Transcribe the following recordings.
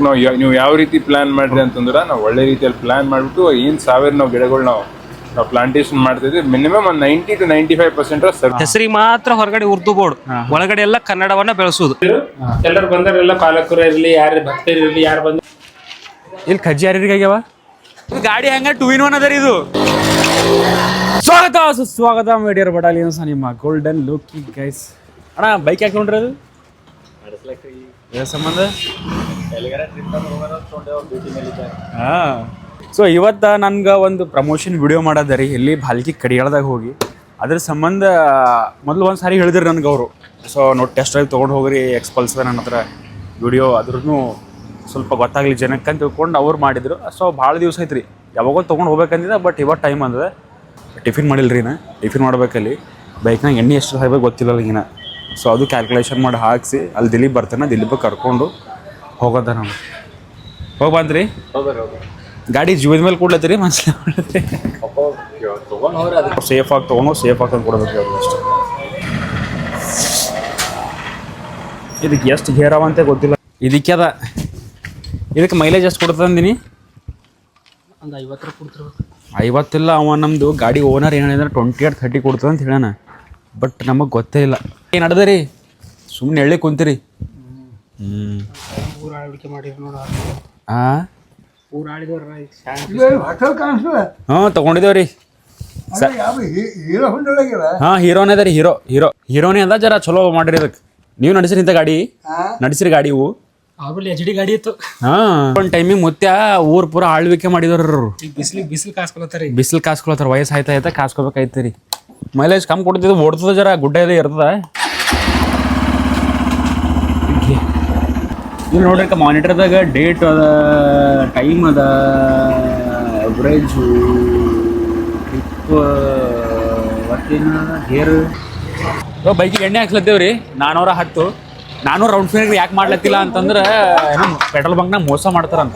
ನಾವು ಯಾ- ನೀವು ಯಾವ ರೀತಿ ಪ್ಲಾನ್ ಮಾಡ್ರಿ ಅಂತಂದ್ರೆ ನಾವು ಒಳ್ಳೆ ರೀತಿಯಲ್ಲಿ ಪ್ಲಾನ್ ಮಾಡಿಬಿಟ್ಟು ಏನು ಸಾವಿರ ನಾವು ಗಿಡಗಳು ನಾವು ನಾವು ಪ್ಲಾಂಟೇಶನ್ ಮಾಡ್ತಿದ್ವಿ ಮಿನಿಮಮ್ ಒಂದು ninety to ninety five percent ಹೆಸರಿ ಮಾತ್ರ ಹೊರಗಡೆ ಉರ್ದು ಬೋರ್ಡ್. ಒಳಗಡೆ ಎಲ್ಲ ಕನ್ನಡವನ್ನ ಬೆಳೆಸೋದು. ಎಲ್ಲರೂ ಬಂದರೆಲ್ಲ ಪಾಲಕರು ಇರಲಿ ಯಾರು ಭಕ್ತರು ಇರಲಿ ಯಾರು ಬಂದ ಇಲ್ಲಿ ಕಜ್ಜಿ ಯಾರಿಗಾಗ್ಯಾವ ಗಾಡಿ ಹಂಗ ಟೂ ಇನ್ ಒನ್ ಅದರಿ ಇದು. ಸ್ವಾಗತ ಸುಸ್ವಾಗತ ಮೇಡಿಯರ್ ಬಡಾಲಿ ಸಹ ನಿಮ್ಮ ಗೋಲ್ಡನ್ ಲೋಕಿ ಗೈಸ್ ಅಣ್ಣ ಬೈಕ್ ಯಾಕೆ ನೋಡ್ರಿ ಅದು? ಯಾವ ಸಂಬಂಧ? ಹಾಂ. ಸೊ ಇವತ್ತು ನನ್ಗೆ ಒಂದು ಪ್ರಮೋಷನ್ ವಿಡಿಯೋ ಮಾಡೋದ ರೀ ಇಲ್ಲಿ ಬಾಲ್ಕಿ ಕಡಿಯಾಳದಾಗ ಹೋಗಿ. ಅದ್ರ ಸಂಬಂಧ ಮೊದಲು ಒಂದು ಸಾರಿ ಹೇಳಿದ್ರು ನನಗೆ ಅವರು. ಸೊ ನೋಡಿ ಟೆಸ್ಟ್ ಡ್ರೈವ್ ತೊಗೊಂಡು ಹೋಗ್ರಿ ಎಕ್ಸ್ಪಲ್ಸ್ ನನ್ನ ಹತ್ರ ವಿಡಿಯೋ ಅದ್ರೂ ಸ್ವಲ್ಪ ಗೊತ್ತಾಗ್ಲಿ ಜನಕ್ಕೆ ಅಂತ ತಿಳ್ಕೊಂಡು ಅವ್ರು ಮಾಡಿದ್ರು. ಸೊ ಭಾಳ ದಿವಸ ಐತ್ರಿ ಯಾವಾಗೋ ತೊಗೊಂಡು ಹೋಗ್ಬೇಕಂದಿದ್ದ ಬಟ್ ಇವತ್ತು ಟೈಮ್ ಅಂದ್ರೆ ಟಿಫಿನ್ ಮಾಡಿಲ್ಲ ರೀ ನಾ ಟಿಫಿನ್ ಮಾಡ್ಬೇಕಲ್ಲಿ ಬೈಕ್ನಾಗ ಎಣ್ಣೆ ಎಷ್ಟು ಹಾಕ್ಬೇಕು ಗೊತ್ತಿಲ್ಲ ಈಗಿನ. ಸೊ ಅದು ಕ್ಯಾಲ್ಕುಲೇಷನ್ ಮಾಡಿ ಹಾಕಿಸಿ ಅಲ್ಲಿ ದಿಲೀಪ್ ಬರ್ತಾನೆ ದಿಲೀಪ್ ಕರ್ಕೊಂಡು ಹೋಗೋದ ನಾವು. ಹೋಗಿ ಬಂದ್ರಿ? ಗಾಡಿ ಜೀವದ ಮೇಲೆ ಕೊಡ್ಲತ್ತೀರಿ ಮನ್ಸಿನ ಸೇಫ್ ಆಗಿ ತೊಗೊಂಡು ಸೇಫ್ ಆಗಿ ತಂದು ಕೊಡ್ಬೇಕು ಅವ್ರಿಗೆ ಅಷ್ಟೇ. ಇದಕ್ಕೆ ಎಷ್ಟು ಗೇರ್ ಅವ ಅಂತ ಗೊತ್ತಿಲ್ಲ. ಇದಕ್ಕೆ ಅದ. ಇದಕ್ಕೆ ಮೈಲೇಜ್ ಎಷ್ಟು ಕೊಡ್ತದೆ ಅಂದಿನಿ? ಒಂದು ಐವತ್ತರ ಕೊಡ್ತಿರ್ಬೇಕು. ಐವತ್ತಿಲ್ಲ ಅವ ನಮ್ಮದು ಗಾಡಿ ಓನರ್ ಏನು ಹೇಳಿದ್ರೆ ಟ್ವೆಂಟಿ ಏಟ್ ಥರ್ಟಿ ಕೊಡ್ತದೆ ಅಂತ ಹೇಳೋಣ ಬಟ್ ನಮಗೆ ಗೊತ್ತೇ ಇಲ್ಲ. ಏನು ನಡ್ದ ರೀ ಸುಮ್ಮನೆ ಎಳ್ಳಿ ಕುಂತೀರಿ. ಹ್ಞೂ ಹಾಂ ಹಾಂ ತೊಗೊಂಡಿದ್ದೇವೆ ರೀ ಹಾಂ ಹೀರೋನೇ ಅದ ರೀ ಹೀರೋ ಹೀರೋ. ಹೀರೋನೇ ಅದ ಜರ ಚಲೋ ಮಾಡಿರಿ ಅದಕ್ಕೆ ನೀವು ನಡೆಸಿರಿ ಇಂಥ ಗಾಡಿ. ನಡೆಸಿರಿ ಗಾಡಿ ಇವು. ಆಮೇಲೆ ಎಚ್ ಡಿ ಗಾಡಿ ಇತ್ತು. ಹಾಂ. ಒಂದು ಟೈಮಿಗೆ ಮುತ್ಯ ಊರ್ ಪೂರ ಆಳ್ವಿಕೆ ಮಾಡಿದ್ರು ಈಗ ಬಿಸ್ಲಿ ಬಿಸಿಲು ಕಾಸ್ಕೊಳತ್ತಾರ. ಬಿಸಿಲು ಕಾಸ್ಕೊಳತ್ತಾರ ವಯಸ್ಸು ಆಯ್ತಾ ಆಯ್ತಾ ಕಾಸ್ಕೋಬೇಕಾಯ್ತು ರೀ ಮೈಲೇಜ್ ಕಮ್ಮಿ ಕೊಡ್ತಿದ್ದು ಓಡ್ತದ ಜರ, ಗುಡ್ಡ ಇದೆ, ಇರ್ತದ. ಇಲ್ಲಿ ನೋಡ್ರಿ ಮಾನಿಟರ್ದಾಗ ಡೇಟ್ ಅದ ಟೈಮ್ ಅದ ಎವ್ರೇಜು ಟ್ರಿಪ್ ಮತ್ತೇನು ಹೇರ್ ಬೈಕಿಗೆ ಎಣ್ಣೆ ಹಾಕ್ಲತ್ತೇವ್ ರೀ ನಾನೂರ ಹತ್ತು. ನಾನು ರೌಂಡ್ ಫಿಗರ್ ಯಾಕೆ ಮಾಡ್ಲತ್ತಿಲ್ಲ ಅಂತಂದ್ರೆ, ಏನೋ ಪೆಟ್ರೋಲ್ ಬಂಕ್ನಾಗ ಮೋಸ ಮಾಡ್ತಾರಂತ.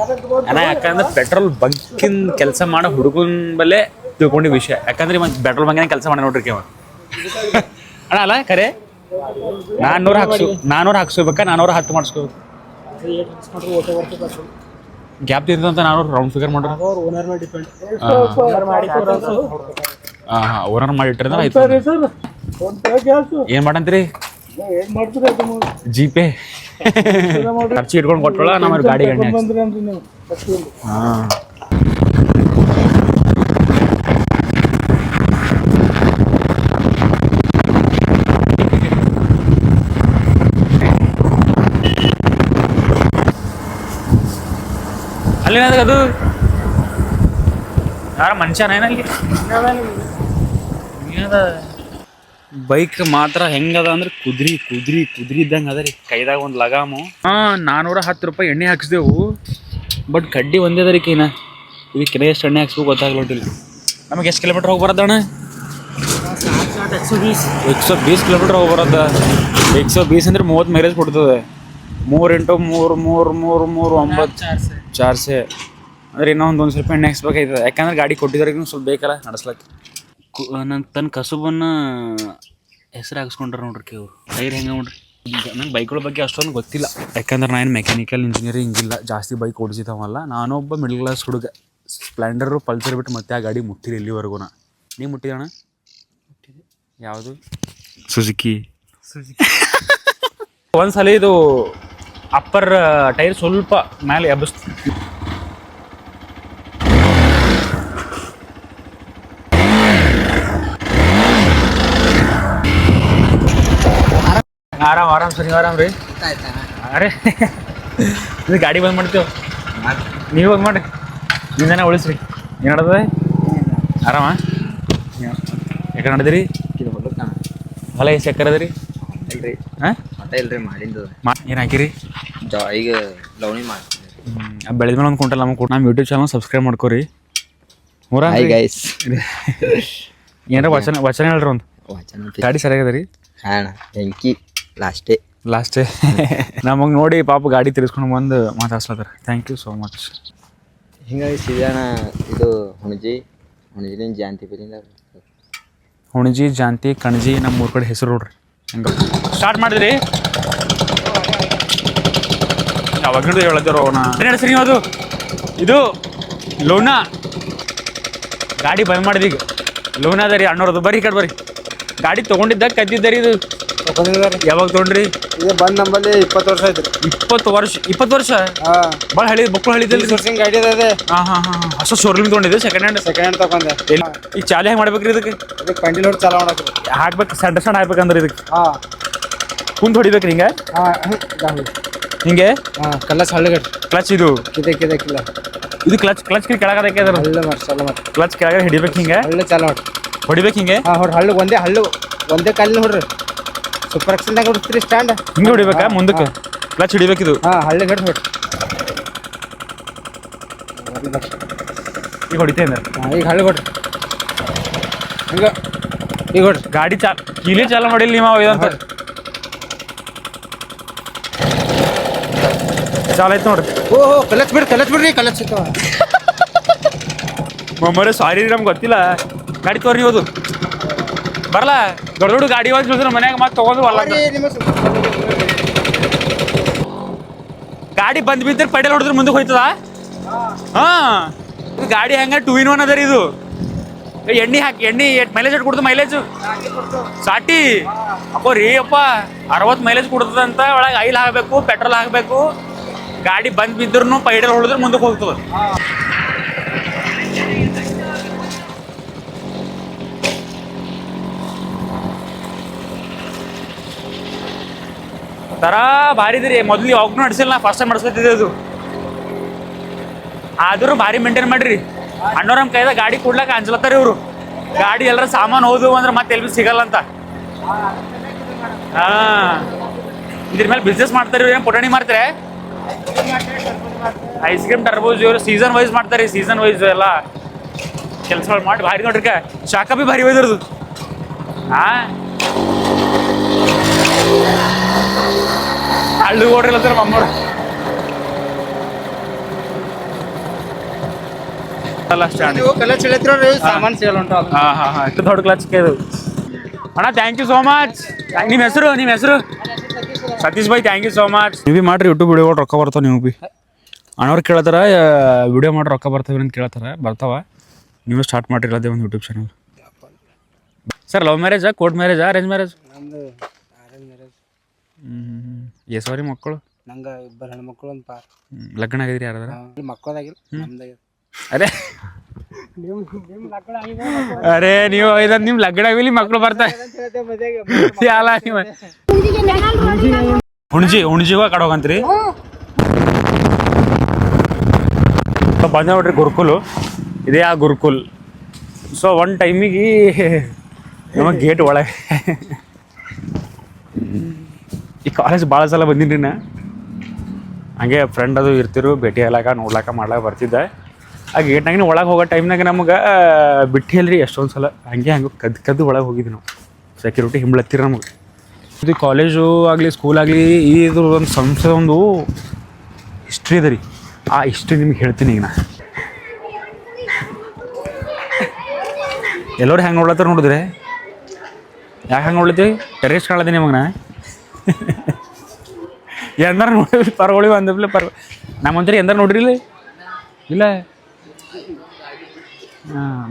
ಏನ ಯಾಕಂದ್ರೆ ಪೆಟ್ರೋಲ್ ಬಂಕಿನ ಕೆಲಸ ಮಾಡೋ ಹುಡುಗನ ಬಲ್ಲೇ ತಿಳ್ಕೊಂಡಿದ್ದ ವಿಷಯ. ಯಾಕಂದ್ರೆ ಮತ್ತೆ ಪೆಟ್ರೋಲ್ ಬಂಕಿನ ಕೆಲಸ ಮಾಡಿ ನೋಡ್ರಿ ಕೇವ ಅಣ್ಣ ಅಲ್ಲ ಕರೆ? ನಾನ್ನೂರ ಹಾಕ್ಸು ನಾನೂರ ಹಾಕ್ಸ್ಕೋಬೇಕಾ? ನಾನೂರ ಹತ್ತು ಮಾಡಿಸ್ಕೋಬೇಕು. ಗ್ಯಾಪ್ ತಿಂತಂತ ನಾನು ರೌಂಡ್ ಫಿಗರ್ ಮಾಡ್ರಿ ಓನರ್ ಮೇಲೆ ಡಿಪೆಂಡ್ ಹಾಂ ಹಾಂ ಓನರ್ ಮಾಡಿಟ್ರೆ ಆಯ್ತು ಏನು ಮಾಡಂತ್ರಿ? ಮಾಡ್ತೀರಿ ಅದು ಜಿ ಪೇ ಖರ್ಚು ಇಟ್ಕೊಂಡು ಕೊಟ್ಟಳ ನಮ್ಮ ಗಾಡಿ ಎಣ್ಣೆ ಹಾಂ. ಅಲ್ಲೇನಾದ್ರೆ ಅದು? ಯಾರ ಮನುಷ್ಯನೇನ ಬೈಕ್ ಮಾತ್ರ ಹೆಂಗದ ಅಂದ್ರೆ ಕುದ್ರಿ ಕುದ್ರಿ ಕುದ್ರಿ ಇದ್ದಂಗೆ ಅದ ಕೈದಾಗ ಒಂದು ಲಗಾಮು. ಹಾಂ ನಾನ್ನೂರ ಹತ್ತು ರೂಪಾಯಿ ಎಣ್ಣೆ ಹಾಕ್ಸಿದೆವು. ಬಟ್ ಕಡ್ಡಿ ಒಂದೇ ಅದ ರೀ ಕೈನ. ಇದಕ್ಕೆ ಎಷ್ಟು ಎಣ್ಣೆ ಹಾಕ್ಸ್ಬೇಕು ಗೊತ್ತಾಗ್ಲೋಟಿಲ್ಲ ನಮಗೆ ಎಷ್ಟು ಕಿಲೋಮೀಟ್ರ್ ಹೋಗಿ ಬರೋದಣ್ಣ ಎಕ್ಸೋ ಬೀಸ್ ಕಿಲೋಮೀಟ್ರ್ ಹೋಗಿ ಬರೋದ ಎಕ್ಸೋ ಬೀಸ್ ಅಂದ್ರೆ ಮೂವತ್ತು ಮೈಲೇಜ್ ಕೊಡ್ತದೆ. ಮೂರು ಇಂಟು ಮೂರು ಮೂರು ಮೂರು ಮೂರು ಒಂಬತ್ತು ಚಾರ್ಸೆ ಅಂದ್ರೆ ಇನ್ನೊಂದು ಒಂದು ಸ್ವಲ್ಪ ಎಣ್ಣೆ ಹಾಕ್ಸ್ಬೇಕಾಯ್ತದೆ ಯಾಕಂದ್ರೆ ಗಾಡಿ ಕೊಟ್ಟಿದ್ರಿಗೆ ಸ್ವಲ್ಪ ಬೇಕಲ್ಲ ನಡೆಸ್ಲಕ್ಕೆ ನನ್ನ ತನ್ನ ಕಸುಬನ್ನು ಹೆಸರು ಹಾಕ್ಸ್ಕೊಂಡ್ರೆ ನೋಡ್ರಿ ಕೇವ್ರು ಟೈರ್ ಹೆಂಗೆ ನೋಡ್ರಿ? ನಂಗೆ ಬೈಕ್ಗಳ ಬಗ್ಗೆ ಅಷ್ಟೊಂದು ಗೊತ್ತಿಲ್ಲ. ಯಾಕಂದ್ರೆ ನಾನು ಮೆಕ್ಯಾನಿಕಲ್ ಇಂಜಿನಿಯರಿಂಗ್ ಇಲ್ಲ ಜಾಸ್ತಿ ಬೈಕ್ ಓಡಿಸಿದವಲ್ಲ ನಾನೊಬ್ಬ ಮಿಡ್ಲ್ ಕ್ಲಾಸ್ ಹುಡುಗ. ಸ್ಪ್ಲೆಂಡರು ಪಲ್ಸರ್ ಬಿಟ್ಟು ಮತ್ತೆ ಆ ಗಾಡಿ ಮುಟ್ಟಿಲ್ಲ ಇಲ್ಲಿವರೆಗೂ ನಾ ನೀವು ಮುಟ್ಟಿದಣ? ಯಾವುದು? ಸುಜುಕಿ. ಒಂದ್ಸಲ ಇದು ಅಪ್ಪರ್ ಟೈರ್ ಸ್ವಲ್ಪ ಮೇಲೆ ಎಬ್ಬಿಸ್ತು ಆರಾಮ್ ಆರಾಮ್ ಸರಿ ಆರಾಮ್ ರೀ. ಅರೆ ಇದು ಗಾಡಿ ಬಂದ್ ಮಾಡ್ತೇವೆ. ನೀವು ಬಂದ್ ಮಾಡ್ರಿ. ನಿಂದನೇ ಉಳಿಸ್ರಿ. ಏನು ನಡ್ದದೆ? ಆರಾಮ? ಯಾಕೆ ನಡೆದಿರಿ? ಹೊಲ ಎಷ್ಟು ಎಕರೆ ಅದ ರೀ ಇಲ್ರಿ ಹಾಂ ಇಲ್ರಿ ಮಾಡಿಂದು ಮಾ ಏನು ಹಾಕಿರಿ? ಜಾ ಈಗ ಲವಣಿ ಮಾಡ್ತೀನಿ ಬೆಳೆದ ಮೇಲೆ ಒಂದು ಕುಂಟಲ್ ನಮಗೆ ಕೊಟ್ಟು ನಮ್ಮ ಯೂಟ್ಯೂಬ್ ಚಾನಲ್ ಸಬ್ಸ್ಕ್ರೈಬ್ ಮಾಡ್ಕೋರಿ. ಮೂರ ಹಾಯ್ ಗೈಸ್ ಏನಾರ ವಚನ ವಚನ ಹೇಳ್ರಿ ಒಂದು. ವಚನ ಗಾಡಿ ಸರಿಯಾಗದ ರೀ? ಹಾಣ ಬೆಂಕಿ ಲಾಸ್ಟೇ ಲಾಸ್ಟೇ ನಮಗೆ ನೋಡಿ ಪಾಪ ಗಾಡಿ ತಿರ್ಸ್ಕೊಂಡು ಬಂದು ಮಾತಾಡ್ಸ್ಲತ್ತಾರ. ಥ್ಯಾಂಕ್ ಯು ಸೋ ಮಚ್ ಹಿಂಗಾಗಿ ಸಿದಾಣ ಇದು ಹುಣಜಿ ಹುಣಜಿಲಿಂದ ಜಾಂತಿ ಬಲಿಂದ ಹುಣಜಿ ಜಾಂತಿ ಕಣಜಿ ನಮ್ಮ ಮೂರು ಕಡೆ ಹೆಸರು ನೋಡ್ರಿ. ಹಂಗ. ಸ್ಟಾರ್ಟ್ ಮಾಡಿದ್ರಿ? ಅವನ ಏನು ಸರಿ ಅದು. ಇದು ಲೋನಾ ಗಾಡಿ ಬಂದ್ ಮಾಡಿದೀಗ ಲೋನ್ ಅದ ರೀ ಅಣ್ಣವ್ರದ್ದು ಬರ್ರಿ ಕಡೆ ಬರ್ರಿ. ಗಾಡಿ ತೊಗೊಂಡಿದ್ದಾಗ ಕದ್ದಿದ್ದರಿ ಇದು. ಯಾವಾಗ ತೊಗೊಂಡ್ರಿ? ಇದು ಬಂದ್ ನಮ್ಮಲ್ಲಿ ಇಪ್ಪತ್ತು ವರ್ಷ ಆಯ್ತು ಇಪ್ಪತ್ತು ವರ್ಷ ಇಪ್ಪತ್ತು ವರ್ಷ? ಹಾ. ಭಾಳ ಹಳಿ ಬುಕ್ಳು ಹಳಿದಲ್ರಿ. ಸೋರ್ಸಿಂಗ್ ಗಾಡಿ ಅದೇ ಹಾಂ ಹಾಂ ಹಾಂ ಹೊಸ ಶೋರೂಮ್ ತೊಗೊಂಡಿದ್ದು ಸೆಕೆಂಡ್ ಹ್ಯಾಂಡ್ ಸೆಕೆಂಡ್ ಹ್ಯಾಂಡ್ ತಗೊಂಡೆ. ಇಲ್ಲ ಈಗ ಚಾಲೆ ಹೆಂಗೆ ಮಾಡ್ಬೇಕ್ರಿ ಇದಕ್ಕೆ? ಅದಕ್ಕೆ ಕಂಟಿನ್ಯೂ ಚಾಲ ಮಾಡಕ್ರಿ ಹಾಕ್ಬೇಕು ಸೆಂಟರ್ ಸಣ್ಣ ಹಾಕ್ಬೇಕಂದ್ರೆ ಇದಕ್ಕೆ. ಹಾ. ಹೊಡಿಬೇಕು ಹೊಡಿಬೇಕ್ರಿ ಹಿಂಗೆ? ಹಾ. ಹಿಂಗೆ ಹಾ ಕಲ್ಲಸ್ ಹಳ್ಳಿಗಟ್ರಿ ಕ್ಲಚ್ ಇದು? ಕಿದೆ ಕಿದೆ ಕಿಲ್ಲ ಇದು ಕ್ಲಚ್ ಕ್ಲಚ್ ಕೆಳಗದಕ್ಕೆ ಅದ್ರ ಹಳ್ಳಿ ಮಾಡಿ ಚಾಲೂ ಮಾಡಿ ಕ್ಲಚ್ ಕೆಳಗಡೆ ಹಿಡಿಬೇಕು ಹಿಂಗೆ? ಹಳ್ಳಿ ಚಾಲೂ ಮಾಡಿ ಹೊಡಿಬೇಕು ಹಿಂಗೆ? ಹಾ ಹೊರ ಹಳ್ಳಿ ಒಂದೇ ಹಳ್ಳು ಒಂದೇ ಕಲ್ಲು ಹೊಡ್ರಿ. ಸೂಪರ್ ಎಕ್ಸಲ್ನಾಗ ಹೊಡ್ತೀರಿ ಸ್ಟ್ಯಾಂಡ್ ಹಿಂಗೆ ಹೊಡಿಬೇಕಾ? ಮುಂದಕ್ಕೆ? ಕ್ಲಚ್ ಹಿಡಿಬೇಕು ಇದು? ಹಳ್ಳಿ ಗಡ್ ಹೊಡ್ರಿ. ಈಗ ಹೊಡಿತೇನೆ ಹಾ ಈಗ ಹಳ್ಳಿ ಹೊಡ್ರಿ. ಈಗ ಈಗ ಹೊಡ್ರಿ. ಗಾಡಿ ಚಾ ಕೀಲಿ ಚಾಲ ಮಾಡಿಲ್ಲ ನೀವು ಇದಂತ. ಚಾಲು ಆಯ್ತು ನೋಡ್ರಿ. ಓಹೋ ಕಲಚ್ ಬಿಡ್ರಿ ಕಲಚ್ ಬಿಡ್ರಿ ಕಲಚ್. ಮೊಮ್ಮರೆ ಸಾರಿ ನಮ್ಗೆ ಗೊತ್ತಿಲ್ಲ. ಗಾಡಿ ತೋರಿ ನೀವು ಅದು ಬರಲ್ಲ ದೊಡ್ಡ ದೊಡ್ಡ ಗಾಡಿ ಹೋಗಿ ಬಿಡಿದ್ರೆ ಮನ್ಯಾಗ ಮತ್ತೆ ತೊಗೊಂಡು ಅಲ್ಲ ಗಾಡಿ ಬಂದ್ ಬಿದ್ದರೆ ಪೆಡಲ್ ಹೊಡೆದ್ರೆ ಮುಂದಕ್ಕೆ ಹೋಯ್ತದ? ಹಾ. ಇದು ಗಾಡಿ ಹೆಂಗ ಟೂ ಇನ್ ಒನ್ ಅದ ರೀ ಇದು. ಎಣ್ಣೆ ಹಾಕಿ ಎಣ್ಣೆ ಮೈಲೇಜ್ ಎಷ್ಟು ಕೊಡ್ತದೆ ಮೈಲೇಜ್ ಸಾಟಿ. ಅಪ್ಪ ರೀ ಅಪ್ಪ. ಅರವತ್ತು ಮೈಲೇಜ್ ಕೊಡ್ತದಂತ ಒಳಗೆ ಆಯಿಲ್ ಹಾಕಬೇಕು ಪೆಟ್ರೋಲ್ ಹಾಕಬೇಕು. ಗಾಡಿ ಬಂದ್ ಬಿದ್ದರೂ ಪೈಡಲ್ ಹೊಡೆದ್ರೆ ಮುಂದಕ್ಕೆ ಹೋಗ್ತದ. ತರ ಭಾರಿ ಇದ್ರಿ. ಮೊದ್ಲು ಯಾವಾಗೂ ನಡ್ಸಿಲ್ಲ, ನಾ ಫಸ್ಟ್ ಟೈಮ್ ನಡ್ಸ್ಕೊತಿದ್ದೆ ಅದು. ಆದರೂ ಭಾರಿ ಮೇಂಟೈನ್ ಮಾಡಿರಿ. ಅಣ್ಣವ್ರ ನಮ್ಮ ಕೈದಾಗ ಗಾಡಿ ಕೊಡ್ಲಕ್ಕ ಅಂಜಲತ್ತಾರ ಇವರು. ಗಾಡಿ ಎಲ್ಲರ ಸಾಮಾನು ಹೋದ್ವು ಅಂದ್ರೆ ಮತ್ತೆ ಎಲ್ಲಿ ಸಿಗಲ್ಲ ಅಂತ. ಹಾ. ಇದ್ರ ಮೇಲೆ ಬಿಸ್ನೆಸ್ ಮಾಡ್ತಾರೆ ಇವ್ರು, ಏನು ಪುಟಾಣಿ ಮಾಡ್ತಾರೆ? ಐಸ್ ಕ್ರೀಮ್ ಟರ್ಬೂಜ್ ಇವರು ಸೀಸನ್ ವೈಸ್ ಮಾಡ್ತಾರೆ ಸೀಸನ್ ವೈಸ್ ಎಲ್ಲ. ಕೆಲಸಗಳು ಮಾಡಿ ಭಾರಿ ನೋಡ್ರಿಕ ಶಾಖ ಬಿ ಭಾರಿ ಒಯ್ದಿರೋದು ಹಾ. ಹಳ್ಳಿ ಓಡ್ರಿಲ್ಲ ಸರ್ ಇಷ್ಟು ದೊಡ್ಡ ಕ್ಲಚ್ ಇದು. ಅಣ್ಣ ಥ್ಯಾಂಕ್ ಯು ಸೋ ಮಚ್ ನಿಮ್ಮ ಹೆಸರು ನಿಮ್ಮ ಹೆಸರು? Satish bhai thank you so much ನೀವು ಮಾಡ್ರಿ ಯೂಟ್ಯೂಬ್ ವಿಡಿಯೋಗಳು ರೊಕ್ಕ ಬರ್ತಾವ ನೀವು ಬಿ. ಅಣ್ಣವ್ರು ಕೇಳ್ತಾರ ವಿಡಿಯೋ ಮಾಡಿ ರೊಕ್ಕ ಬರ್ತಾವೆ ಅಂತ ಕೇಳ್ತಾರ ಬರ್ತಾವ. ನೀವು ಸ್ಟಾರ್ಟ್ ಮಾಡಿರಲ್ಲದೆ ಅದೇ ಒಂದು ಯೂಟ್ಯೂಬ್ ಚಾನಲ್ ಸರ್ ಲವ್ ಮ್ಯಾರೇಜಾ ಕೋರ್ಟ್ ಮ್ಯಾರೇಜಾ ಅರೇಂಜ್ ಮ್ಯಾರೇಜ್ ನಮ್ದು ಆರೆಂಜ್ ಮ್ಯಾರೇಜ್ ಹ್ಞೂ ಎಸ್ ರೀ ಮಕ್ಕಳು? ನಂಗೆ ಇಬ್ಬರು ಹೆಣ್ಮಕ್ಳು ಒಂದು ಪಾರ್. ಲಗ್ನ ಆಗಿದ್ರಿ ಯಾರಾದ್ರ? ಮಕ್ಕಳಾಗಿಲ್ಲ ನಮ್ದಾಗಿಲ್ಲ. ಅರೆ ಅರೆ ನೀವು ಇದನ್ನ ನಿಮ್ ಲಗ್ನ ಆಗಿಲಿ ಮಕ್ಳು ಬರ್ತಾರೆ ಯಾಲ ನೀವು? ಹುಣ್ಜಿ ಹುಣ್ಜಿಗ ಕಡೆ ಹೋಗಂತ್ರಿ. ಬಂದ ನೋಡ್ರಿ ಗುರುಕುಲು. ಇದೇ ಆ ಗುರುಕುಲ್. ಸೊ ಒನ್ ಟೈಮಿಗೆ ನಮಗೆ ಗೇಟ್ ಒಳಗೆ ಈ ಕಾಲೇಜ್ ಭಾಳ ಸಲ ಬಂದೀನಿ ನಾ. ಹಂಗೆ ಫ್ರೆಂಡ್ ಅದು ಇರ್ತಿರು ಭೇಟಿ ಆಗ್ಲಾಕ ನೋಡ್ಲಾಕ ಮಾಡ್ಲಾಕ ಬರ್ತಿದ್ದೆ. ಆ ಗೇಟ್ನಾಗಿನ ಒಳಗೆ ಹೋಗೋ ಟೈಮ್ನಾಗ ನಮಗೆ ಬಿಟ್ಟಿಲ್ರಿ ಎಷ್ಟೊಂದು ಸಲ. ಹಂಗೆ ಹಂಗೆ ಕದ್ದು ಕದ್ದು ಒಳಗೆ ಹೋಗಿದ್ವಿ ನಾವು. ಸೆಕ್ಯೂರಿಟಿ ಹಿಂಬಳತ್ತಿರ ನಮಗೆ. ಇದು ಕಾಲೇಜು ಆಗಲಿ ಸ್ಕೂಲ್ ಆಗಲಿ ಇದು ಒಂದು ಸಂಸ್ಥೆ ಒಂದು ಹಿಸ್ಟ್ರಿ ಅದ ರೀ. ಆ ಹಿಸ್ಟ್ರಿ ನಿಮ್ಗೆ ಹೇಳ್ತೀನಿ ಈಗ ನಾ. ಎಲ್ಲರೂ ಹೆಂಗೆ ನೋಡ್ಲತ್ತಾರ ನೋಡಿದ್ರೆ? ಯಾಕೆ ಹಂಗೆ ನೋಡ್ಲತ್ತಿ? ಟೆರೇಸ್ ಕಾಣಲತ್ತೀನಿ ನಿಮಗೆ ನಾ? ಎಂದಾರ ನೋಡಿ ಪರ್ಗೊಳಿ ಒಂದಪ್ಲೆ ಪರ್ ನಮ್ಮಂತ್ರಿ ಎಂದಾರ ನೋಡ್ರಿ ಇಲ್ಲಿ.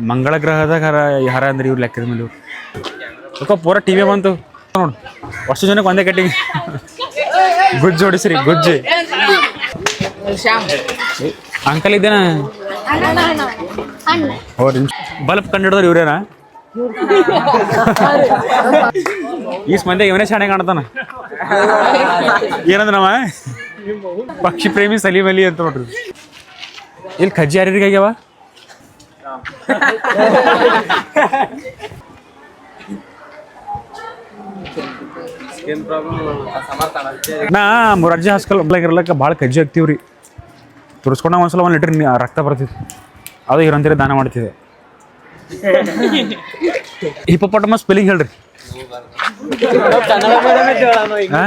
ಮಂಗಳ ಗ್ರಹದಾಗ ಹರ ಹರ ಅಂದ್ರೆ ಇವ್ರು ಲೆಕ್ಕದ ಮೇಲೆ ಇವ್ರು. ಪೂರ ಟಿ ಬಂತು. ನೋಡು ಅಷ್ಟು ಜನಕ್ಕೆ ಒಂದೇ ಕಟ್ಟಿಂಗ್. ಗುಜ್ಜು ಹೊಡಿಸ್ರಿ, ಗುಜ್ಜಿ. ಅಂಕಲ್ ಇದ್ದೇನಾ? ಬಲ್ಪ್ ಬಲ್ಬ್ ಕಂಡಿಡಿದ್ರು ಇವ್ರೇನಾ? ಈ ಮಂದಿ ಇವನೇ ಶಾಣೆ ಕಾಣ್ತಾನ. ಏನಂದ್ರ ಪಕ್ಷಿ ಪ್ರೇಮಿ ಸಲೀಮ್ ಅಲಿ ಅಂತ ನೋಡ್ರಿ. ಇಲ್ಲಿ ಖಜ್ಜಿ ಯಾರಿಗಾಗ್ಯವಾ ನಾ ಮುರಾರ್ಜಿ ಹಾಸ್ಕಲ್ ಇರ್ಲಕ್ಕ ಭಾಳ ಕಜ್ಜಿ ಆಗ್ತೀವ್ರಿ. ತುರ್ಸ್ಕೊಂಡ ಒಂದ್ಸಲ ಒಂದು ಲೀಟರ್ ರಕ್ತ ಬರ್ತಿತ್ತು. ಅದು ಇರಂತೀರಿ ದಾನ ಮಾಡ್ತಿದೆ ಹಿಪ್ಪೊಪಟಮ ಸ್ಪೆಲ್ಲಿಂಗ್ ಹೇಳ್ರಿ. ಹಾ?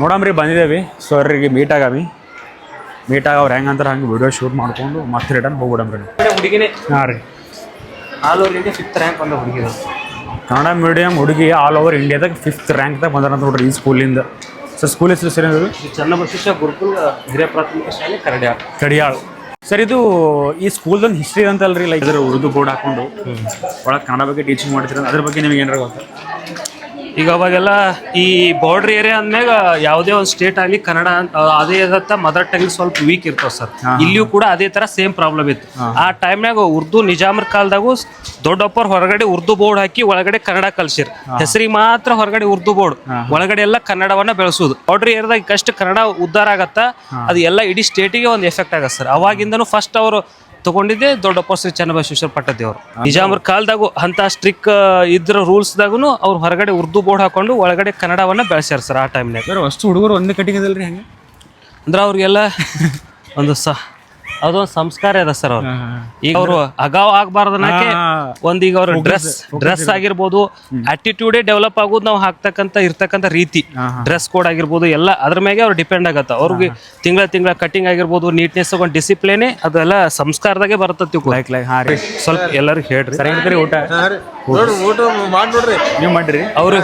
ನೋಡಮ್ರಿ ಬಂದಿದ್ದೇವೆ ಸರ್ರಿಗೆ ಮೀಟ್ ಆಗಾಮಿ. ಮೀಟ್ ಆಗ ಅವ್ರು ಹೆಂಗೆ ಅಂತಾರೆ ಹಂಗೆ ವಿಡಿಯೋ ಶೂಟ್ ಮಾಡ್ಕೊಂಡು ಮತ್ತೆ ರಿಟರ್ನ್ ಹೋಗ್ಬಿಡಮ್ರಿ ಹುಡುಗಿನೇ. ಹಾಂ ರೀ. All over India fifth rank ಬಂದ ಹುಡುಗಿ ಕನ್ನಡ ಮೀಡಿಯಂ ಹುಡುಗಿ ಆಲ್ ಓವರ್ ಇಂಡಿಯಾದಾಗ ಫಿಫ್ತ್ ರ್ಯಾಂಕ್ದಾಗ ಬಂದಾರಂತ ನೋಡ್ರಿ ಈ ಸ್ಕೂಲಿಂದ ಸರ್ ಸ್ಕೂಲ್ ಹೆಸರು ಸರ್ ಇದು ಚನ್ನಬಸವೇಶ್ವರ ಗುರುಕುಲ ಹಿರಿಯ ಪ್ರಾಥಮಿಕ ಶಾಲೆ ಕರಡ್ಯಾಳ. ಕಡಿಯಾಳ್ ಸರ್ ಇದು ಈ ಸ್ಕೂಲ್ದೊಂದು ಹಿಸ್ಟ್ರಿ ಅಂತಲ್ರಿ ಲೈಕ್ ಇದ್ರ ಉರ್ದು ಬೋರ್ಡ್ ಹಾಕೊಂಡು ಒಳಗೆ ಕನ್ನಡ ಬಗ್ಗೆ ಟೀಚಿಂಗ್ ಮಾಡ್ತೀರ ಅದ್ರ ಬಗ್ಗೆ ನಿಮಗೆ ಏನಾರ ಗೊತ್ತಾ? ಈಗ ಅವಾಗೆಲ್ಲ ಈ ಬಾರ್ಡರ್ ಏರಿಯಾ ಅಂದ್ಮ್ಯಾಗ ಯಾವುದೇ ಒಂದು ಸ್ಟೇಟ್ ಆಗಲಿ ಕನ್ನಡ ಅಂತ- ಅದೇ ಇರತ್ತ ಮದರ್ ಟಂಗ್ ಸ್ವಲ್ಪ ವೀಕ್ ಇರ್ತಾವ ಸರ್ ಇಲ್ಲಿಯೂ ಕೂಡ ಅದೇ ತರ ಸೇಮ್ ಪ್ರಾಬ್ಲಮ್ ಇತ್ತು. ಆ ಟೈಮ್ನಾಗ ಉರ್ದು ನಿಜಾಮರ ಕಾಲದಾಗೂ ದೊಡ್ಡಪ್ಪರ್ ಹೊರಗಡೆ ಉರ್ದು ಬೋರ್ಡ್ ಹಾಕಿ ಒಳಗಡೆ ಕನ್ನಡ ಕಲ್ಸಿರ್. ಹೆಸರಿಗೆ ಮಾತ್ರ ಹೊರಗಡೆ ಉರ್ದು ಬೋರ್ಡ್ ಒಳಗಡೆ ಎಲ್ಲ ಕನ್ನಡವನ್ನ ಬೆಳೆಸೋದು. ಬಾರ್ಡರ್ ಏರಿಯಾದಾಗ ಕಷ್ಟ ಕನ್ನಡ ಉದ್ಧಾರ ಆಗತ್ತ ಅದು ಎಲ್ಲ ಇಡೀ ಸ್ಟೇಟಿಗೆ ಒಂದು ಎಫೆಕ್ಟ್ ಆಗತ್ತೆ ಸರ್ ಅವಾಗಿಂದನು ಫಸ್ಟ್ ಅವರು ತಗೊಂಡಿದ್ದೆ ದೊಡ್ಡಪ್ಪ ಶ್ರೀ ಚನ್ನಬಸವೇಶ್ವರ ಪಟ್ಟದೇವರು. ನಿಜಾಮರ ಕಾಲದಾಗು ಅಂತ ಸ್ಟ್ರಿಕ್ ಇದ್ರ ರೂಲ್ಸ್ದಾಗು ಅವ್ರು ಹೊರಗಡೆ ಉರ್ದು ಬೋರ್ಡ್ ಹಾಕೊಂಡು ಒಳಗಡೆ ಕನ್ನಡವನ್ನ ಬೆಳೆಸ್ಯಾರ ಸರ್ ಆ ಟೈಮ್ನಾಗ ಅಷ್ಟು ಹುಡುಗರು ಒಂದೇ ಕಟ್ಟಿಗೆ ಹಂಗೆ? ಅಂದ್ರೆ ಅವ್ರಿಗೆಲ್ಲ ಒಂದು ಸ ಅದೊಂದು ಸಂಸ್ಕಾರ ಇದೆ ಸರ್ ಅವ್ರು ಈಗ ಅವರು ಅಗಾವ್ ಆಗ್ಬಾರ್ದನ್ನಕ್ಕೆ ಒಂದ್ ಈಗ ಅವ್ರ ಡ್ರೆಸ್ ಡ್ರೆಸ್ ಆಗಿರ್ಬೋದು ಆಟಿಟ್ಯೂಡೇ ಡೆವಲಪ್ ಆಗೋದು ನಾವು ಹಾಕ್ತಕ್ಕಂತ ಇರ್ತಕ್ಕಂಥ ರೀತಿ. ಡ್ರೆಸ್ ಕೋಡ್ ಆಗಿರ್ಬೋದು ಎಲ್ಲ ಅದ್ರ ಮ್ಯಾಗೆ ಅವ್ರು ಡಿಪೆಂಡ್ ಆಗತ್ತ. ಅವ್ರಿಗೆ ತಿಂಗಳ ತಿಂಗಳ ಕಟಿಂಗ್ ಆಗಿರ್ಬೋದು ನೀಟ್ನೆಸ್ ಒಂದು ಡಿಸಿಪ್ಲಿನೇ ಅದೆಲ್ಲ ಸಂಸ್ಕಾರದಾಗೆ ಬರ್ತತಿ ಸ್ವಲ್ಪ ಎಲ್ಲರಿಗೂ ಹೇಳ್ರಿ. ಸರಿ ಊಟ. ನೀವು ಮಾಡ್ರಿ. ಅವ್ರು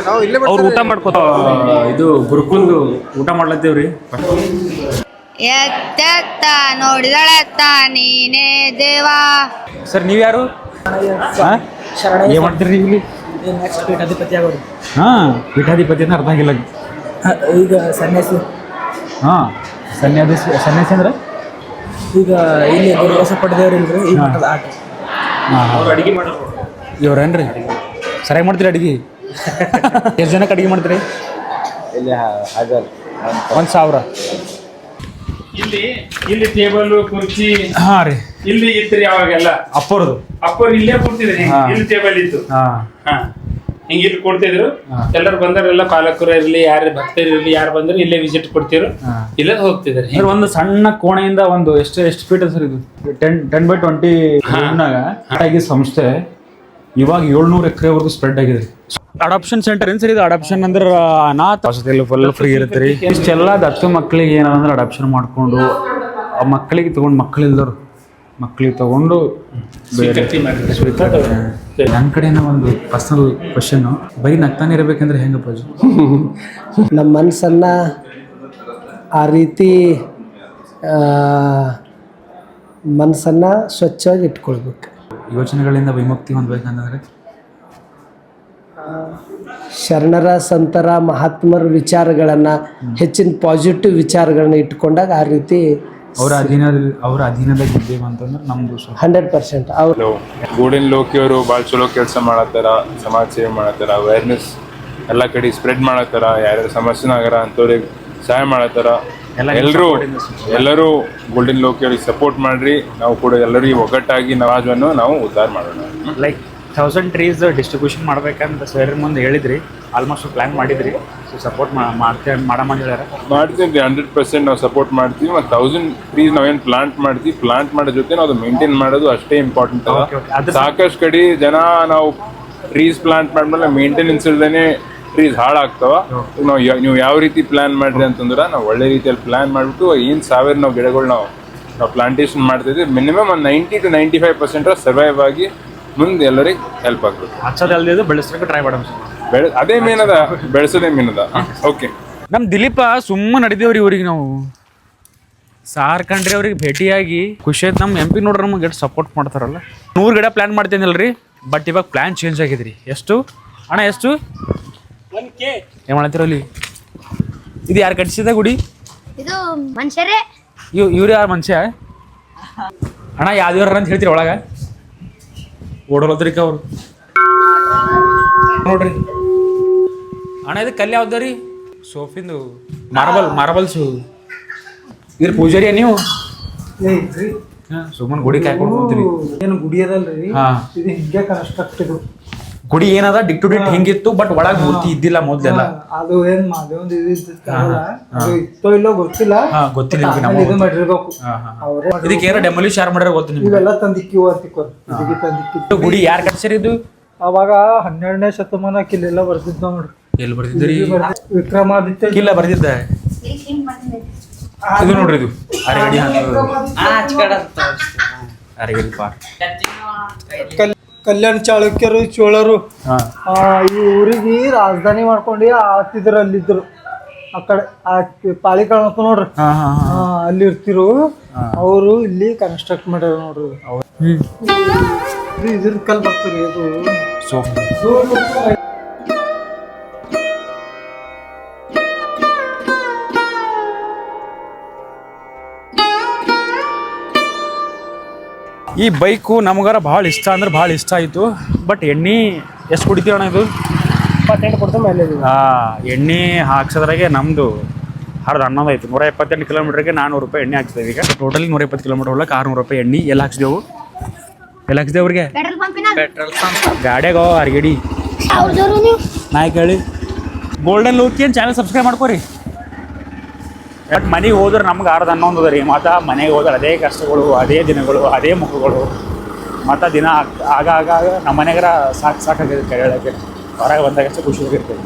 ಅವ್ರು ಊಟ ಮಾಡ್ಕೋತಾರ ಇದು ಗುರುಕುಂದು ಊಟ ಮಾಡ್ಲತ್ತೀವ್ರಿ. ಎತ್ತೆತ್ತ ನೋಡಿದಳತ್ತ ನೀನೇ ದೇವಾ. ಸರ್ ನೀವು ಯಾರು? ಏನು ಮಾಡ್ತೀರಿ ಇಲ್ಲಿ? ನೆಕ್ಸ್ಟ್ ಪೀಠಾಧಿಪತಿ ಆಗೋರು ಹಾಂ ಪೀಠಾಧಿಪತಿ ಅಂತ ಅರ್ಥ ಆಗಿಲ್ಲ ಈಗ ಸನ್ಯಾಸಿ. ಹಾಂ ಸನ್ಯಾಸಿ ಸನ್ಯಾಸಿ ಅಂದ್ರೆ? ಈಗ ಇಲ್ಲಿ ಗುರುಬಸಪ್ಪ ದೇವ್ರು ಇಲ್ರಿ ಈ ಮಠದ ಆಟ. ಹಾಂ ಅಡುಗೆ ಮಾಡೋರು. ಇವ್ರೇನ್ರಿ? ಸರಿಯಾಗಿ ಮಾಡ್ತೀರಿ ಅಡಿಗೆ? ಎಷ್ಟು ಜನಕ್ಕೆ ಅಡುಗೆ ಮಾಡ್ತೀರಿ? ಒಂದು ಸಾವಿರ. ಇಲ್ಲಿ ಇಲ್ಲಿ ಟೇಬಲ್ ಕುರ್ಚಿ. ಹಾ ರೀ. ಇಲ್ಲಿ ಇತ್ರಿ ಅವಾಗೆಲ್ಲ. ಅಪ್ಪರದು. ಅಪ್ಪರ್ ಇಲ್ಲೇ ಕೊಡ್ತಿದ್ರಿ ಹಾ. ಇಲ್ಲಿ ಟೇಬಲ್ ಇತ್ತು. ಹಾಂ. ಹಾ. ಹಿಂಗ ಇಲ್ಲಿ ಕೊಡ್ತಿದ್ರು. ಎಲ್ಲರೂ ಬಂದವರೆಲ್ಲ ಪಾಲಕರು ಇರ್ಲಿ ಯಾರು ಭಕ್ತರು ಇರ್ಲಿ ಯಾರು ಬಂದ್ರು ಇಲ್ಲೇ ವಿಸಿಟ್ ಕೊಡ್ತಿದ್ರು. ಇಲ್ಲೇ ಹೋಗ್ತಿದ್ರು ಅಂದ್ರೆ ಒಂದು ಸಣ್ಣ ಕೋಣೆಯಿಂದ ಒಂದು ಎಷ್ಟು ಎಷ್ಟು ಫೀಟ್ ಸರ್ ಇದು? ಟೆನ್ ಟೆನ್ ಬೈ ಟ್ವೆಂಟಿ ನಾಗ ಸಂಸ್ಥೆ ಇವಾಗ ಏಳ್ನೂರು ಎಕರೆವರೆಗೂ ಸ್ಪ್ರೆಡ್ ಆಗಿದೆ. ಅಡಾಪ್ಷನ್ ಸೆಂಟರ್ ಏನ್ ಸರ್ ಇದು? ಅಡಾಪ್ಷನ್ ಅಂದ್ರೆ ಅನಾಥ? ವಸತಿಯಲ್ಲಿ ಫುಲ್ ಫ್ರೀ ಇರುತ್ತೆ ರೀ. ಇಷ್ಟೆಲ್ಲ ದತ್ತು ಮಕ್ಕಳಿಗೆ ಏನಂದ್ರೆ ಅಡಾಪ್ಷನ್ ಮಾಡಿಕೊಂಡು ಆ ಮಕ್ಕಳಿಗೆ ತಗೊಂಡು ಮಕ್ಕಳಿಲ್ದವ್ರು ಮಕ್ಕಳಿಗೆ ತಗೊಂಡು ಬೇರೆ ನನ್ನ ಕಡೆನ ಒಂದು ಪರ್ಸನಲ್ ಕ್ವಶನ್ ಬರೀ ನಗ್ತಾನೆ ಇರಬೇಕಂದ್ರೆ ಹೆಂಗಪ್ಪ? ನಮ್ಮ ಮನಸ್ಸನ್ನು ಆ ರೀತಿ ಮನಸ್ಸನ್ನು ಸ್ವಚ್ಛವಾಗಿ ಇಟ್ಕೊಳ್ಬೇಕು. ಯೋಚನೆಗಳಿಂದ ವಿಮುಕ್ತಿ ಹೊಂದ್ಬೇಕಂತಂದ್ರೆ ಶರಣರ ಸಂತರ ಮಹಾತ್ಮರ ವಿಚಾರಗಳನ್ನು ಹೆಚ್ಚಿನ ಪಾಸಿಟಿವ್ ವಿಚಾರಗಳನ್ನ ಇಟ್ಕೊಂಡಾಗ ಆ ರೀತಿ ಅವರ ಅಧೀನ ಅವರ ಅಧೀನದಾಗ ಇದ್ದೇವೆ ಅಂತಂದ್ರೆ ನಮ್ದು ಹಂಡ್ರೆಡ್ ಪರ್ಸೆಂಟ್. ಅವ್ರು ಗೋಲ್ಡನ್ ಲೋಕಿಯವರು ಭಾಳ ಚಲೋ ಕೆಲಸ ಮಾಡತ್ತಾರ ಸಮಾಜ ಸೇವೆ ಮಾಡತ್ತಾರ ಅವೇರ್ನೆಸ್ ಎಲ್ಲ ಕಡೆ ಸ್ಪ್ರೆಡ್ ಮಾಡತ್ತಾರ ಯಾರ್ಯಾರು ಆಗರ ಅಂಥವ್ರಿಗೆ ಸಹಾಯ ಮಾಡತ್ತಾರ. ಎಲ್ಲರೂ ಎಲ್ಲರೂ ಗೋಲ್ಡನ್ ಲೋಕಿಯವರಿಗೆ ಸಪೋರ್ಟ್ ಮಾಡ್ರಿ. ನಾವು ಕೂಡ ಎಲ್ಲರಿಗೂ ಒಗ್ಗಟ್ಟಾಗಿ ನವಾಜನ್ನು ನಾವು ಉದ್ಧಾರ ಮಾಡೋಣ. ಲೈಕ್ ಥೌಸಂಡ್ ಟ್ರೀಸ್ ಡಿಸ್ಟ್ರಿಬ್ಯೂಷನ್ ಮಾಡ್ಬೇಕಂತ ಸರ್ ಮುಂದೆ ಹೇಳಿದ್ರಿ. ಆಲ್ಮೋಸ್ಟ್ ಪ್ಲ್ಯಾನ್ ಮಾಡಿದ್ರಿ. ಸೊ ಸಪೋರ್ಟ್ ಮಾಡ್ತೇವೆ ಹೇಳ್ಯಾರ. ಮಾಡ್ತೀವಿ ರೀ ಹಂಡ್ರೆಡ್ ಪರ್ಸೆಂಟ್ ನಾವು ಸಪೋರ್ಟ್ ಮಾಡ್ತೀವಿ. ಮತ್ತು ತೌಸಂಡ್ ಟ್ರೀಸ್ ನಾವೇನು ಪ್ಲಾಂಟ್ ಮಾಡ್ತೀವಿ ಪ್ಲಾಂಟ್ ಮಾಡೋ ಜೊತೆ ನಾವು ಅದು ಮೇಂಟೈನ್ ಮಾಡೋದು ಅಷ್ಟೇ ಇಂಪಾರ್ಟೆಂಟ್ ಅದ. ಸಾಕಷ್ಟು ಕಡೆ ಜನ ನಾವು ಟ್ರೀಸ್ ಪ್ಲಾಂಟ್ ಮಾಡಿದ್ಮೇಲೆ ಮೇಂಟೆನೆನ್ಸ್ ಇಲ್ದೇ ಟ್ರೀಸ್ ಹಾಳಾಗ್ತಾವ. ನಾವು ನೀವು ಯಾವ ರೀತಿ ಪ್ಲಾನ್ ಮಾಡ್ರಿ ಅಂತಂದ್ರೆ ನಾವು ಒಳ್ಳೆ ರೀತಿಯಲ್ಲಿ ಪ್ಲಾನ್ ಮಾಡಿಬಿಟ್ಟು ಏನು ಸಾವಿರ ನಾವು ಗಿಡಗಳು ನಾವು ನಾವು ಪ್ಲಾಂಟೇಶನ್ ಮಾಡ್ತಿದ್ವಿ ಮಿನಿಮಮ್ ಒಂದು ninety to ninety five percent survive ಆಗಿ ಮುಂದೆ ಎಲ್ಲರಿಗೆ ಹೆಲ್ಪ್ ಆಗ್ಬೇಕು. ಹಚ್ಚೋದಲ್ದಿದ್ದು ಬೆಳೆಸ್ಲಿಕ್ಕೆ ಟ್ರೈ ಮಾಡೋಣ ಬೆಳೆ ಅದೇ ಮೀನದ ಅದ ಬೆಳೆಸೋದೇ ಮೀನದ ಅದ. ಓಕೆ ನಮ್ಮ ದಿಲೀಪ ಸುಮ್ಮನೆ ನಡೆದೇವ್ರಿ ಇವ್ರಿಗೆ ನಾವು. ಸಾರ್ ಕಂಡ್ರಿ ಅವ್ರಿಗೆ ಭೇಟಿಯಾಗಿ ಖುಷಿ ಆಯ್ತು. ನಮ್ಮ ಎಂ ಪಿ ನೋಡ್ರಿ ನಮ್ಗೆ ಎಷ್ಟು ಸಪೋರ್ಟ್ ಮಾಡ್ತಾರಲ್ಲ. ನೂರು ಗಿಡ ಪ್ಲ್ಯಾನ್ ಮಾಡ್ತೇನಲ್ರಿ ಬಟ್ ಇವಾಗ ಪ್ಲ್ಯಾನ್ ಚೇಂಜ್ ಆಗಿದ್ರಿ. ಎಷ್ಟು? ಅಣ್ಣ ಎಷ್ಟು? ಏನು ಮಾಡತ್ತೀರ ಅಲ್ಲಿ? ಇದು ಯಾರು ಕಟ್ಟಿಸಿದ ಗುಡಿ? ಇದು ಮನುಷ್ಯರೇ. ಇವ್ ಇವ್ರು ಯಾರು ಮನುಷ್ಯ? ಅಣ್ಣ ಯಾವ್ದು ಅಂತ ಹೇಳ್ತೀರಿ ಒಳಗ? ಓಡೋಲದ್ರಿಕ ಅವ್ರು. ನೋಡ್ರಿ. ಅಣ್ಣ ಇದು ಕಲ್ಲು ಯಾವ್ದು ರೀ? ಸೋಫಿಂದು. ಮಾರ್ಬಲ್ ಮಾರ್ಬಲ್ಸು ಇದ್ರ ಪೂಜಾರಿ ನೀವು? ಸುಮ್ಮನೆ ಗುಡಿ ಕಾಯ್ಕೊಂಡು ಹೋಗ್ತೀರಿ ಏನು ಗುಡಿ ಅದಲ್ರಿ? ಹಾ. ಇದು ಹಿಂಗೆ ಕನ್ಸ್ಟ್ರಕ್ಟ್ ಇದು ಗುಡಿ ಏನದ ಡಿಕ್ ಟು ಡಿಟ್ ಹಿಂಗಿತ್ತು ಬಟ್ ಒಳಗ್ ಮೂರ್ತಿ ಇದ್ದಿಲ್ಲ ಮೊದ್ಲೆಲ್ಲ. ಅದು ಏನ್ ಅದು ಇತ್ತೋ ಇಲ್ಲೋ ಗೊತ್ತಿಲ್ಲ. ಹಾ ಗೊತ್ತಿಲ್ಲ ಇದು ಮಾಡಿರ್ಬೇಕು. ಇದಕ್ಕೆ ಏನೋ ಡೆಮೊಲಿಷ್ ಯಾರು ಮಾಡ್ಯಾರ ಗೊತ್ತು ನಿಮ್ಗೆ. ಇವೆಲ್ಲ ತಂದಿಕ್ಕಿವು ತಂದಿಕ್ಕಿ ಗುಡಿ ಯಾರು ಕಟ್ಸ್ಯಾರ ಇದು? ಅವಾಗ ಹನ್ನೆರಡನೇ ಶತಮಾನಕ್ಕೆ ಕಿಲ್ಲೆಲ್ಲ ಬರ್ತಿದ್ದ ನೋಡ್ರಿ ಎಲ್ಲಿ ಬರ್ತಿದ್ರಿ ವಿಕ್ರಮಾದಿತ್ಯ ಕಿಲ್ಲ ಬರ್ತಿದ್ದ ಇದು ನೋಡ್ರಿ ಇದು. ಅರೆಗಡಿ ಅರೆಗಡಿ ಪಾರ್ ಕಲ್ಯಾಣ ಚಾಳುಕ್ಯರು ಚೋಳರು ಹಾ. ಆ, ಈ ಊರಿಗೆ ರಾಜಧಾನಿ ಮಾಡ್ಕೊಂಡು ಆತಿದ್ರು ಅಲ್ಲಿದ್ರು ಆ ಕಡೆ ಆ ಪಾಳಿ ಕಾಣತ್ತ ನೋಡ್ರಿ. ಹಾ ಹಾ ಹಾ. ಆ, ಅಲ್ಲಿ ಇರ್ತಿರು ಅವರು ಇಲ್ಲಿ ಕನ್ಸ್ಟ್ರಕ್ಟ್ ಮಾಡ್ಯಾರ ನೋಡ್ರಿ. ಇದು ಇದ್ರ ಕಲ್ ಬರ್ತೀರಿ ಇದು. ಸೊ ಈ ಬೈಕು ನಮಗಾರ ಭಾಳ ಇಷ್ಟ ಅಂದ್ರೆ ಭಾಳ ಇಷ್ಟ ಆಯಿತು. ಬಟ್ ಎಣ್ಣೆ ಎಷ್ಟು ಕುಡಿತೀವಿ ಅಣ್ಣ ಇದು? ಇಪ್ಪತ್ತೆಂಟು ಕೊಡ್ತಾ ಮೇಲೆ ಹಾಂ ಎಣ್ಣೆ ಹಾಕ್ಸೋದ್ರಾಗೆ ನಮ್ಮದು ಹರ್ದು ಹನ್ನೊಂದು ಆಯಿತು. ನೂರ ಎಪ್ಪತ್ತೆಂಟು ಕಿಲೋಮೀಟ್ರಿಗೆ ನಾನ್ನೂರು ರೂಪಾಯಿ ಎಣ್ಣೆ ಹಾಕ್ಸಿದೆ ಈಗ. ಟೋಟಲಿ ನೂರ ಎಪ್ಪತ್ತು ಕಿಲೋಮೀಟರ್ ಹೋಗ್ಲಕ್ಕೆ ಆರುನೂರು ರೂಪಾಯಿ ಎಣ್ಣೆ ಎಲ್ಲ ಹಾಕ್ಸಿದೆವು. ಎಲ್ಲ ಹಾಕ್ಸಿದೆ ಅವ್ರಿಗೆ? ಪೆಟ್ರೋಲ್ ಗಾಡ್ಯಾಗ ಅರ್ಗಡಿ. ನಾ ಕೇಳಿ. ಗೋಲ್ಡನ್ ಲೂಕಿ ಏನು ಚಾನಲ್ ಸಬ್ಸ್ಕ್ರೈಬ್ ಮಾಡ್ಕೊರಿ. ಬಟ್ ಮನೆಗೆ ಹೋದ್ರೆ ನಮ್ಗೆ ಅರ್ಧ ಹನ್ನೊಂದು ಅದ ರೀ. ಮತ್ತು ಮನೆಗೆ ಹೋದ್ರೆ ಅದೇ ಕಷ್ಟಗಳು, ಅದೇ ದಿನಗಳು, ಅದೇ ಮುಖಗಳು. ಮತ್ತು ದಿನ ಆಗ ಆಗ ನಮ್ಮ ಮನೆಗರ ಸಾಕು ಸಾಕಾಗಿದೆ ಹೇಳೋಕ್ಕೆ ಹೊರಗೆ ಬಂದಾಗಷ್ಟೇ ಖುಷಿಯಾಗಿರ್ತೀವಿ